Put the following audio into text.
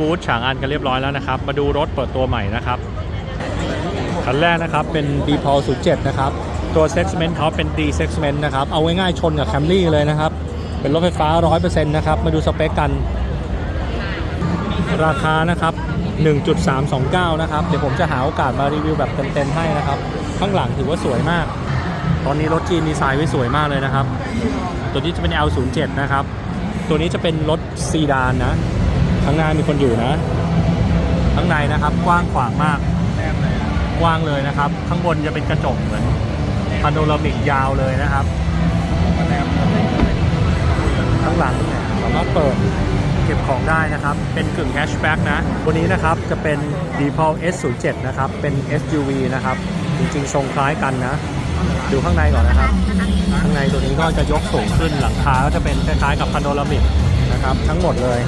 บูธฉางอันกันเรียบร้อยแล้วนะครับ มาดูรถเปิดตัวใหม่นะครับ คันแรกนะครับเป็น d p o l 07 นะครับ ตัว segment เขาเป็น D segment นะครับ เอาง่ายๆชนกับ Camry เลยนะครับ เป็นรถไฟฟ้า 100%นะครับ มาดูสเปคกัน ราคานะครับ 1.329 นะครับ เดี๋ยวผมจะหาโอกาสมารีวิวแบบเต็มๆให้นะครับ ข้างหลังถือว่าสวยมาก ตอนนี้รถจีนดีไซน์ไว้สวยมากเลยนะครับ ตัวนี้จะเป็น L07 นะครับ ตัวนี้จะเป็นรถซีดานนะ ข้างหน้ามีคนอยู่นะ ข้างในนะครับกว้างขวางมาก กว้างเลยนะครับ ข้างบนจะเป็นกระจกเหมือนพาโนรามิกยาวเลยนะครับ ข้างหลังเนี่ยสามารถเปิดเก็บของได้นะครับ เป็นกึ่งแฮชแบ็กนะ ตัวนี้นะครับจะเป็น d e p a l S07 นะครับ เป็น SUV นะครับ จริงๆ ทรงคล้ายกันนะ ดูข้างในก่อนนะครับ ข้างในตัวนี้ก็จะยกสูงขึ้นหลังคาก็จะเป็นคล้ายๆกับพาโนรามิกนะครับ ทั้งหมดเลย